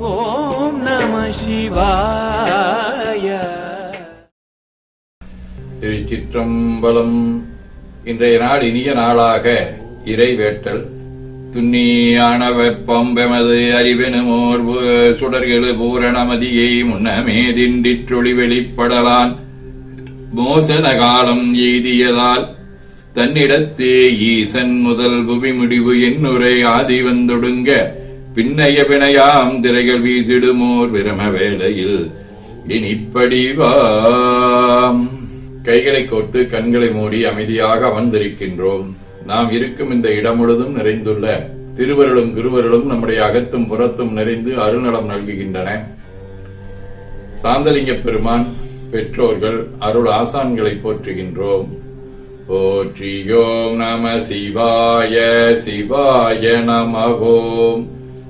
ஓம் நம சிவாய. திருச்சிற்றம்பலம். இன்றைய நாள் இனிய நாளாக இறைவேட்டல். துண்ணியான வெப்பம் அறிவெனுமோர் சுடர்களு பூரணமதியை முன்னமே திண்டிற்றொளி வெளிப்படலான் மோசன காலம் எய்தியதால் தன்னிடத்தே ஈசன் முதல் புவி முடிவு என்னுரை ஆதி வந்தொடுங்க பின்னைய பிணையாம் திரைகள் வீசிடுமோர் பிரம வேளையில். இனிப்படிவாம் கைகளை கோட்டு கண்களை மூடி அமைதியாக அமர்ந்திருக்கின்றோம். நாம் இருக்கும் இந்த இடம் முழுதும் நிறைந்துள்ள. திருவருளும் குருவருளும் நம்முடைய அகத்தும் புறத்தும் நிறைந்து அருள்நலம் நல்குகின்றன. சாந்தலிங்க பெருமான் பெற்றோர்கள் அருள் ஆசான்களை போற்றுகின்றோம். போற்றியோம் நம சிவாய சிவாய நம ஓம்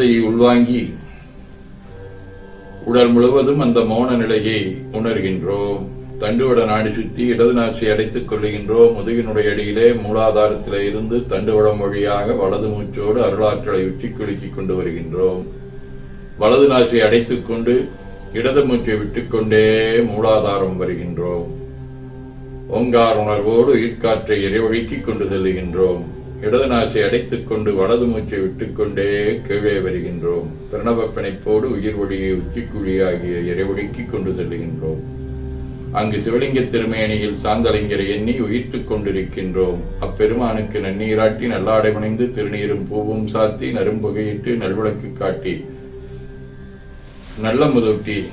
ஓசையை உள்வாங்கி உடல் முழுவதும் அந்த மௌன நிலையை உணர்கின்றோம். தண்டுவட நாடி சுத்தி இடது நாட்சி அடைத்துக் கொள்ளுகின்றோம். முதுகினுடைய அடியிலே மூலாதாரத்திலே இருந்து தண்டுவடம் வழியாக வலது மூச்சோடு அருளாற்றலை உச்சி குலுக்கிக் கொண்டு வருகின்றோம். வலது நாசி அடைத்துக் கொண்டு இடது மூச்சை விட்டுக்கொண்டே மூலாதாரம் வருகின்றோம். ஓங்கார் உணர்வோடு ஈர்க்காற்றை இறைவழிக்கிக் கொண்டு செல்லுகின்றோம். இடது நாசை அடைத்துக் கொண்டு வலது மூச்சை விட்டுக்கொண்டே கீழே வருகின்றோம். பிரணவ பிணைப்போடு உயிர் ஒளியை உச்சிக்குழியாகிய இறைவழிக்கிக் கொண்டு செல்லுகின்றோம். அங்கு சிவலிங்க திருமேனியில் சாந்தலிங்கரை எண்ணி உயிர்த்துக் கொண்டிருக்கின்றோம். அப்பெருமானுக்கு நன்னீராட்டி நல்லாடை முனைந்து திருநீரும் பூவும் சாத்தி நரும்புகையிட்டு நல்விளக்கு காட்டி நல்ல முதட்டி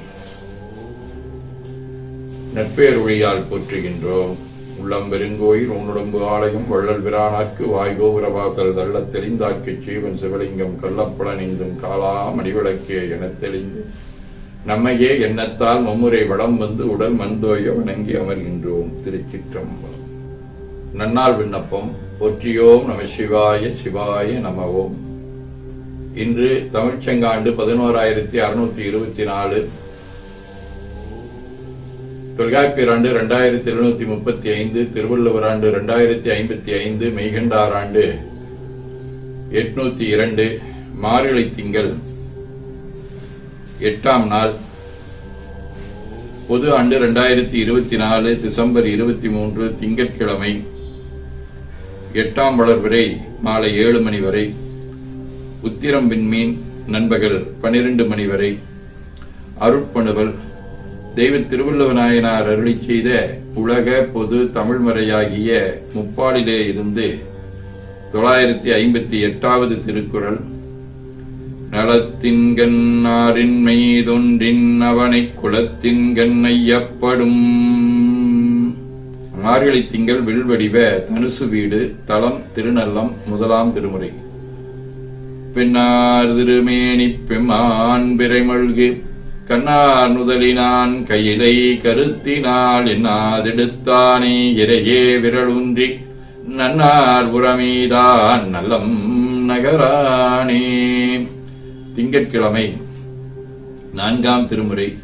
நட்பேர் ஒளியால் போற்றுகின்றோம். உள்ளம் பெருங்கோயில் உன்னுடம்பு ஆலயம் வள்ளல் பிரானாக்கு வாய்கோபுரவாசல் தள்ளத் தெளிந்தாக்கு சீவன் சிவலிங்கம் கள்ளப்பழனிந்தும் காலா மணிவிளக்கே எனத் தெளிந்து நம்மையே எண்ணத்தால் மும்முறை வடம் வந்து உடல் மண்தோய வணங்கி அமர்கின்றோம் திருச்சிற்றம்பலம். நன்னால் விண்ணப்பம் போற்றியோம் நம சிவாய சிவாய நமவோம். இன்று தமிழ்ச்செங்காண்டு பதினோராயிரத்தி அறுநூத்தி இருபத்தி நாலு தொல்காப்பியர் ஆண்டு இரண்டாயிரத்தி எழுநூத்தி முப்பத்தி ஐந்து திருவள்ளுவர் ஆண்டு இரண்டாயிரத்தி ஐம்பத்தி ஐந்து மெய்கண்டார் ஆண்டு எட்நூத்தி இரண்டு மாரிழை திங்கள் எட்டாம் நாள் பொது ஆண்டு இரண்டாயிரத்தி இருபத்தி நாலு டிசம்பர் இருபத்தி மூன்று திங்கட்கிழமை எட்டாம் வளர்பிறை மாலை ஏழு மணி வரை உத்திரம் விண்மீன் நண்பகல் பனிரெண்டு மணி வரை அருட்பணுவல் தெய்வ திருவள்ளுவநாயனார் அருளி செய்த உலக பொது தமிழ்மறையாகிய முப்பாடிலே இருந்து தொள்ளாயிரத்தி ஐம்பத்தி எட்டாவது திருக்குறள் நலத்தின்கண்ணாரின் மெய்தொன்றின் அவனை குலத்தின்கண் ஐயப்படும் மார்கழி திங்கள் வில்வடிவ தனுசு வீடு தலம் திருநல்லம் முதலாம் திருமுறை. பெண்ணார் திருமேனி பெம்மான் பிறைமழ்கு கண்ணார் நுதலினான் கையிலை கருத்தினால் என்னாதெடுத்தானே இறையே விரலுன்றி நன்னார் புறமீதான் நல்லம் நகரானே. திங்கட்கிழமை நான்காம் திருமுறை.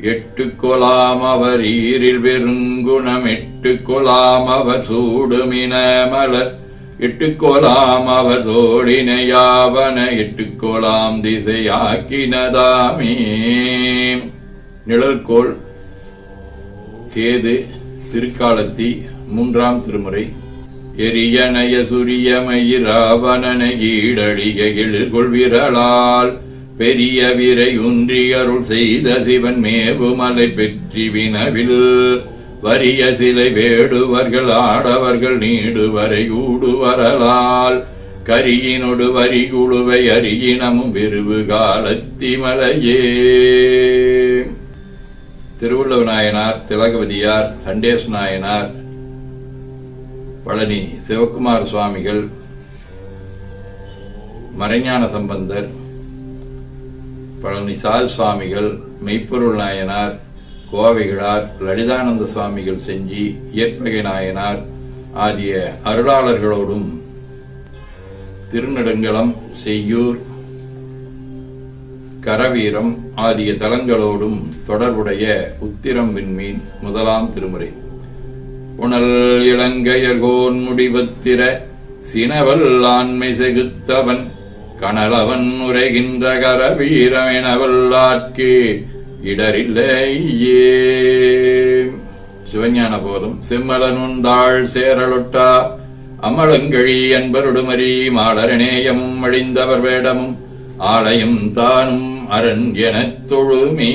எட்டு கொலாம் அவர் ஈரில் வெறுங்குணம் எட்டு கொலாம் அவர் சூடுமின மலர் எட்டு அவதோடின அவர் தோழினையாவன எட்டு திசையாக்கினதாமே. நிழல்கோள் கேது திருக்காலத்தி மூன்றாம் திருமுறை. எரியனய சுரியமயிராவணன ஈடழிய எழில்கொள் விரலால். பெரிய விரை உன்றியருள் செய்த சிவன் மேவுமலை பெற்றி வினவில். வரிய சிலை வேடுவர்கள் ஆடவர்கள் நீடுவரை ஊடு வரலால் கரியினொடு வரி குழுவை அரியினமும் விருவு காலத்திமலையே திருவள்ளுவ நாயனார் திலகவதியார் சண்டேஸ் நாயனார் பழனி சிவக்குமார் சுவாமிகள் மறைஞான சம்பந்தர் பழனி சால் சுவாமிகள் மெய்ப்பொருள் நாயனார் கோவைகளார் லலிதானந்த சுவாமிகள் செஞ்சி இயற்பகை நாயனார் ஆகிய அருளாளர்களோடும் திருநெடுங்கலம் செய்யூர் கரவீரம் ஆகிய தலங்களோடும் தொடர்புடைய உத்திரம் விண்மீன் முதலாம் திருமுறை. உணல் இளங்கையர்கோன் முடிவத்திர சினவல் ஆண்மை செகுத்தவன் கனலவன் உரைகின்ற கரவீரமெனவல்லாட்கு இடரில்லையே. சிவஞான போதும் செம்மலனுந்தாள் சேரலொட்டா. அமலங்கழி அன்பருடுமரி மாடரநேயமும் அழிந்தவர் வேடமும் ஆலயம் தானும் அரண் எனத் தொழுமே.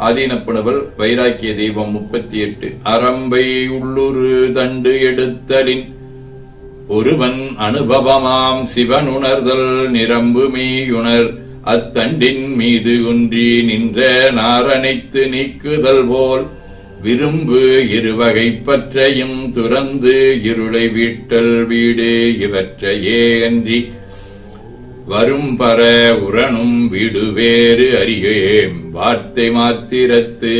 ஆதீனப்புணவல் வைராக்கிய தீபம் முப்பத்தி எட்டு அரம்பை உள்ளுரு தண்டு எடுத்தலின் ஒருவன் அனுபவமாம் சிவனுணர்தல் நிரம்பு மீயுணர் அத்தண்டின் மீது ஒன்றி நின்ற நாரணைத்து நீக்குதல் போல் விரும்பு இருவகை பற்றையும் துறந்து இருளை வீட்டல் வீடு இவற்றையே அன்றி வரும் பர உரணும் வீடு வேறு அறியேம். வார்த்தை மாத்திரத்து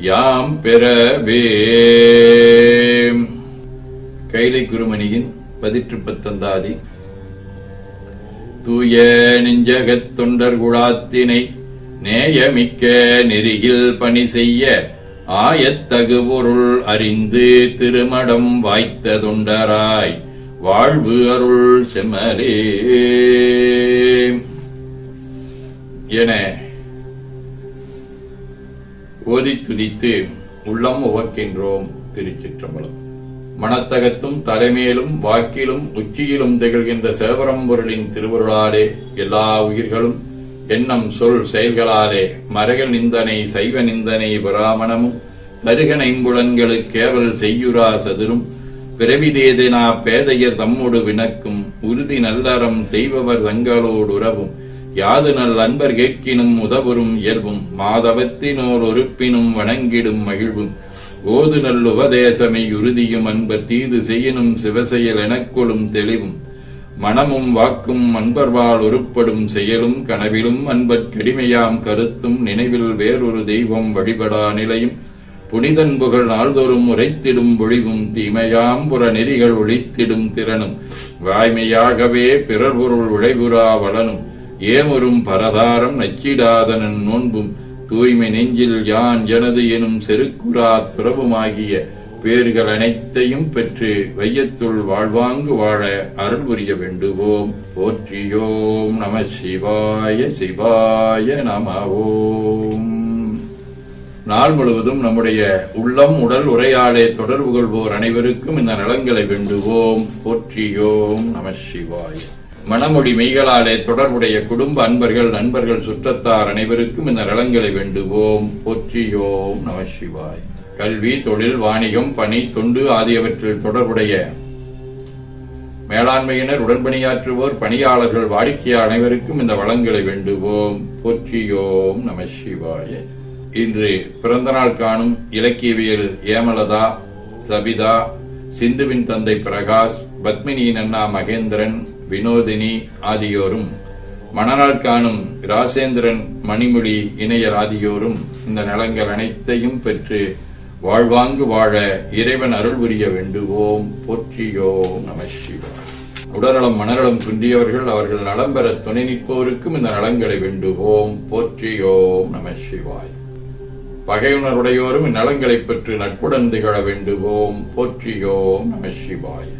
யாம் பெறவே கைலை குருமணியின் பதிற்று பத்தந்தாதி தூய நெஞ்சகத் தொண்டர் குழாத்தினை நேயமிக்க நெறியில் பணி செய்ய ஆயத்தகு பொருள் அறிந்து திருமடம் வாய்த்த தொண்டராய் வாழ்வு அருள் செமரே என ஓதி துதித்து உள்ளம் உவக்கின்றோம் திருச்சிற்றம்பலம். மனத்தகத்தும் தலைமையிலும் வாக்கிலும் உச்சியிலும் திகழ்கின்ற சிவபரம்பொருளின் திருவருளாலே எல்லா உயிர்களும் எண்ணம் சொல் செயல்களாலே மரகள் நிந்தனை சைவ நிந்தனை பிராமணமும் தருகன் கேவல் செய்யுரா சதுரும். பிறவிதேதனா பேதையர் தம்மோடு வினக்கும் உறுதி நல்லறம் செய்பவர் தங்களோடு உறவும். யாது நல் அன்பர் கேட்கினும் உதவுறும் இயல்பும். மாதவத்தினோர் ஒருப்பினும் வணங்கிடும் மகிழ்வும். ஓது நல் உறுதியும் அன்பர் தீது செய்யினும் சிவசெயல் எனக்கொளும் தெளிவும். மனமும் வாக்கும் அன்பர்வால் உருப்படும் செயலும் கனவிலும் அன்பற்கடிமையாம் கருத்தும் நினைவில் வேறொரு தெய்வம் வழிபடா நிலையும். புனிதன் புகழ் நாள்தோறும் உரைத்திடும் ஒழிவும் தீமையாம் புற நெறிகள் ஒழித்திடும் திறனும். வாய்மையாகவே பிறர் பொருள் உழைபுறா வளனும். ஏமுறும் பரதாரம் நச்சிடாதனன் நோன்பும். தூய்மை நெஞ்சில் யான் எனது எனும் செருக்குரா துறவுமாகிய பேர்கள் அனைத்தையும் பெற்று வையத்துள் வாழ்வாங்கு வாழ அருள் புரிய வேண்டுவோம். போற்றியோம் நம சிவாய சிவாய நம ஓம் நாள் முழுவதும் நம்முடைய உள்ளம் உடல் உரையாடே தொடர்பு கொள்வோர் அனைவருக்கும் இந்த நலங்களை வேண்டுவோம். போற்றியோம் நம சிவாய. மணமொழி மெய்களாலே தொடர்புடைய குடும்ப அன்பர்கள் நண்பர்கள் சுற்றத்தார் அனைவருக்கும் இந்த நலங்களை வேண்டுவோம். போற்றியோம் நம சிவாய். கல்வி தொழில் வாணிகம் பணி தொண்டு ஆகியவற்றில் தொடர்புடைய மேலாண்மையினர் உடன்பணியாற்றுவோர் பணியாளர்கள் வாடிக்கையாளர் அனைவருக்கும் இந்த வளங்களை வேண்டுவோம். போற்றியோம் நம சிவாய. இன்று பிறந்தநாள் காணும் இலக்கியவியல் ஏமலதா சபிதா சிந்துவின் தந்தை பிரகாஷ் பத்மினியின் அண்ணா மகேந்திரன் வினோதினி ஆகியோரும் மணநாள் காணும் ராசேந்திரன் மணிமொழி இணையர் ஆகியோரும் இந்த நலங்கள் அனைத்தையும் பெற்று வாழ்வாங்கு வாழ இறைவன் அருள் புரிய வேண்டுவோம். போற்றியோம் நம சிவாய். உடல்நலம் மனநலம் குன்றியவர்கள் அவர்கள் நலம் பெற துணை நிற்போருக்கும் இந்த நலங்களை வேண்டுவோம். போற்றியோம் நம சிவாய். பகையுணர்வுடையோரும் இந்நலங்களை பெற்று நட்புடன் திகழ வேண்டுவோம். போற்றியோம் நம சிவாய்.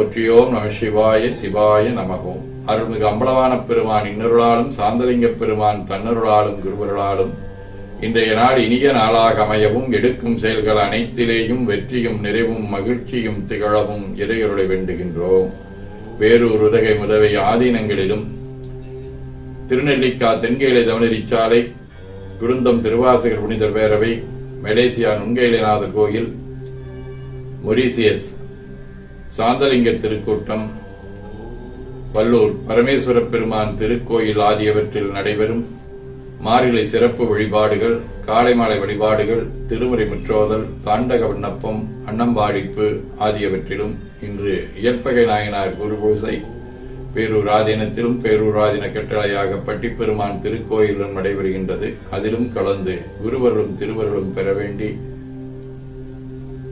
ஒற்றியோம் நம சிவாய சிவாய நமகோம் அருள்மிகு அம்பலவான பெருமான் இன்னருளாலும் சாந்தலிங்க பெருமான் தன்னருளாலும் குருவருளாலும் இன்றைய நாள் இனிய நாளாக அமையவும் எடுக்கும் செயல்கள் அனைத்திலேயும் வெற்றியும் நிறைவும் மகிழ்ச்சியும் திகழவும் இறையருளை வேண்டுகின்றோம். வேறூர் உதகை முதவை ஆதீனங்களிலும் திருநெல்லிக்கா தென்கேலை தவனரிச்சாலை குருந்தம் திருவாசகர் புனிதர் பேரவை மலேசியா நுண்கைலநாதர் கோயில் மொரீசியஸ் சாந்தலிங்க திருக்கூட்டம். வல்லூர் பரமேஸ்வர பெருமான் திருக்கோயில் ஆகியவற்றில் நடைபெறும். மாரிலை சிறப்பு வழிபாடுகள் காலை மாலை வழிபாடுகள் திருமுறை முற்றோதல் தாண்டக விண்ணப்பம் அன்னம்பாடிப்பு ஆகியவற்றிலும் இன்று இயற்பகை நாயனார் குருபூசை பேரூர் ஆதீனத்திலும் பேரூர் ஆதீன கட்டளையாக பட்டிப்பெருமான் திருக்கோயிலும் நடைபெறுகின்றது. அதிலும் கலந்து குருவர்களும் திருவர்களும் பெற வேண்டி